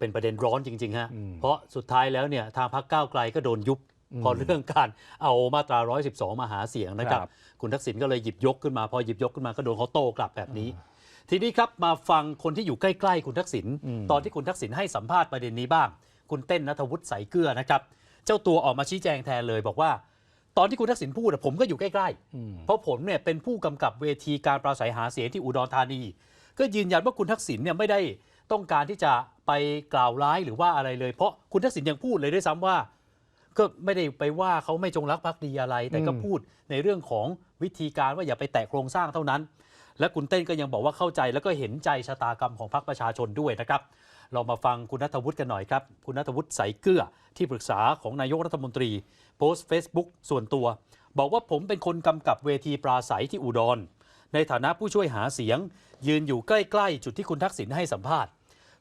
เป็นประเด็นร้อนจริงๆฮะอืมเพราะสุดท้ายแล้วเนี่ยทางพรรคก้าวไกลก็โดนยุบอืมพอเรื่องการเอามาตรา 112 มาหาเสียงนะครับครับ คุณทักษิณก็เลยหยิบยกขึ้นมา พอหยิบยกขึ้นมาก็โดนเขาโต้กลับแบบนี้ ทีนี้ครับมาฟังคนที่อยู่ใกล้ๆ คุณทักษิณอืมตอนที่คุณทักษิณให้สัมภาษณ์ประเด็นนี้บ้าง คุณเต้นนัทวุฒิใสเกลือนะครับ เจ้าตัวออกมาชี้แจงแทนเลยบอกว่า ตอนที่คุณทักษิณพูดอะผมก็อยู่ใกล้ๆอืมเพราะผมเนี่ยเป็นผู้กำกับเวทีการปราศัยหาเสียงที่อุดรธานี ก็ยืนยันว่าคุณทักษิณเนี่ยไม่ได้ ต้องการที่จะไปกล่าวร้ายหรือว่าอะไรเลย เพราะคุณทักษิณยังพูดเลยด้วยซ้ำว่า ก็ไม่ได้ไปว่าเขาไม่จงรักภักดีอะไร แต่ก็อืมพูดในเรื่องของวิธีการว่าอย่าไปแตะโครงสร้างเท่านั้น และคุณเต้นก็ยังบอกว่าเข้าใจแล้วก็เห็นใจชะตากรรมของพรรคประชาชนด้วยนะครับเรามาฟังคุณนัทวุฒิกันหน่อยครับ คุณนัทวุฒิใสเกลือที่ปรึกษาของนายกรัฐมนตรี โพสต์ Facebook ส่วนตัว บอกว่าผมเป็นคนกำกับเวทีปราศัยที่อุดร ในฐานะผู้ช่วยหาเสียง ยืนอยู่ใกล้ ๆ จุดที่คุณทักษิณให้สัมภาษณ์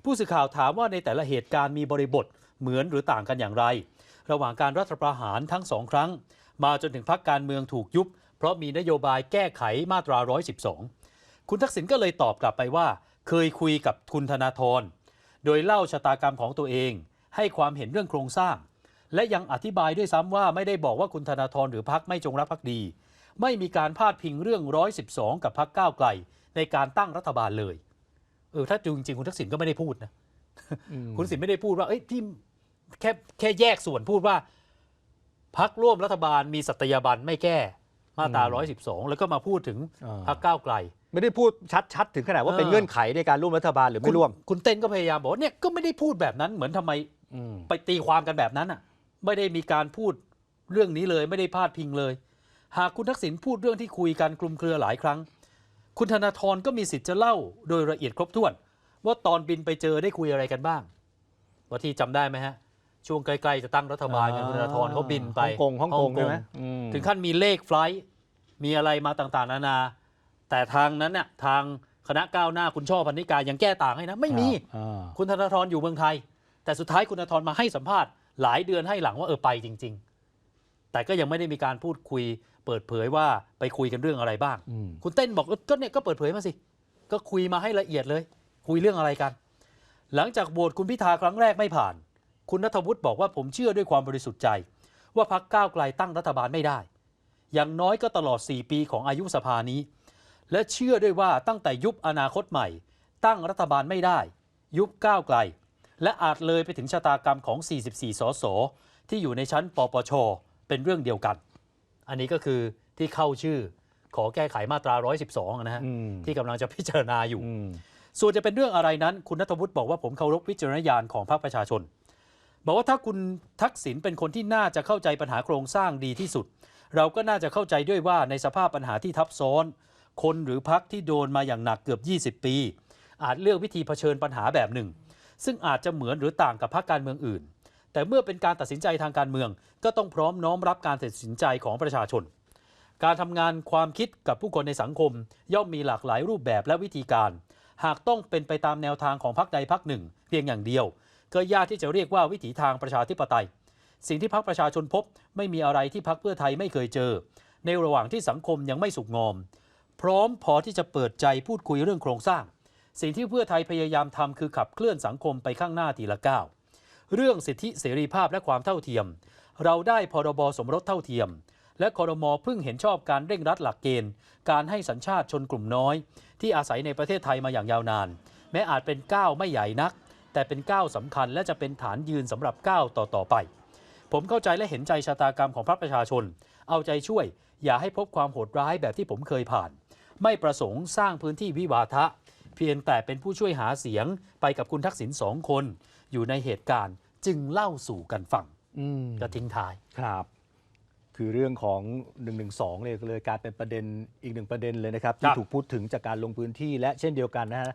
ผู้สื่อข่าวถามว่าในแต่ละเหตุการณ์มีบริบทเหมือนหรือต่างกันอย่างไร ระหว่างการรัฐประหารทั้งสองครั้ง มาจนถึงพักการเมืองถูกยุบ เพราะมีนโยบายแก้ไขมาตรา 112 คุณทักษิณก็เลยตอบกลับไปว่า เคยคุยกับคุณธนาธรโดยเล่าชะตากรรมของตัวเอง ให้ความเห็นเรื่องโครงสร้าง และยังอธิบายด้วยซ้ำว่าไม่ได้บอกว่าคุณธนาธรหรือพักไม่จงรักภักดี ไม่มีการพาดพิงเรื่อง 112 กับพักก้าวไกล ในการตั้งรัฐบาลเลย เออถ้าจริงๆคุณทักษิณก็ไม่ได้พูดนะอืมคุณทักษิณไม่ได้พูดว่าเอ้ยที่แค่แค่แยกส่วนพูดว่าพักร่วมรัฐบาลมีสัตยาบันไม่แก้มาตรา 112 แล้วก็มาพูดถึงอ่าพักก้าวไกล ไม่ได้พูดชัดๆ ถึงขนาดว่าเป็นเออเงื่อนไขในการร่วมรัฐบาลหรือไม่ร่วม คุณคุณเต้นก็พยายามบอกว่าเนี่ยก็ไม่ได้พูดแบบนั้นเหมือนทำไมอืมไปตีความกันแบบนั้นอะ ไม่ได้มีการพูดเรื่องนี้เลย ไม่ได้พาดพิงเลย หากคุณทักษิณพูดเรื่องที่คุยกันคลุมเครือหลายครั้ง คุณธนาธรก็มีสิทธิ์จะเล่าโดยละเอียดครบถ้วน ว่าตอนบินไปเจอได้คุยอะไรกันบ้างว่าที่จำได้ไหมฮะ ช่วงใกล้ๆจะตั้งรัฐบาลกันคุณธนาธรเขาบินไปฮ่องกงฮ่องกงใช่ไหมอืมถึงขั้นมีเลขไฟลท์มีอะไรมาต่างๆ นานา แต่ทางนั้นน่ะทางคณะก้าวหน้าคุณช่อพันนิกายังแก้ต่างให้นะ ไม่มีอ่าคุณธนาธรอยู่เมืองไทย แต่สุดท้ายคุณธนาธรมาให้สัมภาษณ์หลายเดือนให้หลังว่าเออไปจริง ๆ แต่ก็ยังไม่ได้มีการพูดคุย เปิดเผยว่าไปคุยกันเรื่องอะไรบ้าง อืม คุณเต้นบอกเออก็เนี่ยก็เปิดเผยมาสิ ก็คุยมาให้ละเอียดเลย คุยเรื่องอะไรกัน หลังจากโหวตคุณพิธาครั้งแรกไม่ผ่าน คุณนัทวุฒิบอกว่าผมเชื่อด้วยความบริสุทธิ์ใจ ว่าพักก้าวไกลตั้งรัฐบาลไม่ได้ อย่างน้อยก็ตลอด 4 ปีของอายุสภานี้ และเชื่อด้วยว่าตั้งแต่ยุบอนาคตใหม่ ตั้งรัฐบาลไม่ได้ ยุบก้าวไกล และอาจเลยไปถึงชะตากรรมของ 44 สสที่อยู่ในชั้นปปช เป็นเรื่องเดียวกัน อันนี้ก็คือที่เข้าชื่อขอแก้ไขมาตรา 112 นะฮะอืมที่กำลังจะพิจารณาอยู่อืมส่วนจะเป็นเรื่องอะไรนั้น คุณนัทวุฒิบอกว่าผมเคารพวิจารณญาณของพรรคประชาชน บอกว่าถ้าคุณทักษิณเป็นคนที่น่าจะเข้าใจปัญหาโครงสร้างดีที่สุด เราก็น่าจะเข้าใจด้วยว่าในสภาพปัญหาที่ทับซ้อน คนหรือพักที่โดนมาอย่างหนักเกือบ 20 ปี อาจเลือกวิธีเผชิญปัญหาแบบหนึ่ง ซึ่งอาจจะเหมือนหรือต่างกับพรรคการเมืองอื่น แต่เมื่อเป็นการตัดสินใจทางการเมือง ก็ต้องพร้อมน้อมรับการตัดสินใจของประชาชน การทำงานความคิดกับผู้คนในสังคม ย่อมมีหลากหลายรูปแบบและวิธีการ หากต้องเป็นไปตามแนวทางของพรรคใดพรรคหนึ่ง เพียงอย่างเดียว ก็ยากที่จะเรียกว่าวิถีทางประชาธิปไตย สิ่งที่พรรคประชาชนพบ ไม่มีอะไรที่พรรคเพื่อไทยไม่เคยเจอ ในระหว่างที่สังคมยังไม่สุกงอม พร้อมพอที่จะเปิดใจพูดคุยเรื่องโครงสร้าง สิ่งที่เพื่อไทยพยายามทำคือขับเคลื่อนสังคมไปข้างหน้าทีละก้าว เรื่องสิทธิเสรีภาพและความเท่าเทียม เราได้พรบสมรสเท่าเทียม และคอรมอเพิ่งเห็นชอบการเร่งรัดหลักเกณฑ์ การให้สัญชาติชนกลุ่มน้อย ที่อาศัยในประเทศไทยมาอย่างยาวนาน แม้อาจเป็นก้าวไม่ใหญ่นัก แต่เป็นก้าวสำคัญและจะเป็นฐานยืนสำหรับก้าวต่อๆไป ผมเข้าใจและเห็นใจชะตากรรมของพรรคประชาชน เอาใจช่วย อย่าให้พบความโหดร้ายแบบที่ผมเคยผ่าน ไม่ประสงค์สร้างพื้นที่วิวาทะ เพียงแต่เป็นผู้ช่วยหาเสียงไปกับคุณทักษิณสองคน อยู่ในเหตุการณ์จึงเล่าสู่กันฟังอืมก็ทิ้งท้ายครับ คือเรื่องของ1นึเนี่ยเลยกลายเป็นประเด็นอีกหนึ่งประเด็นเลยนะครับครัที่บถูกพูดถึงจากการลงพื้นที่และเช่นเดียวกันนะฮะ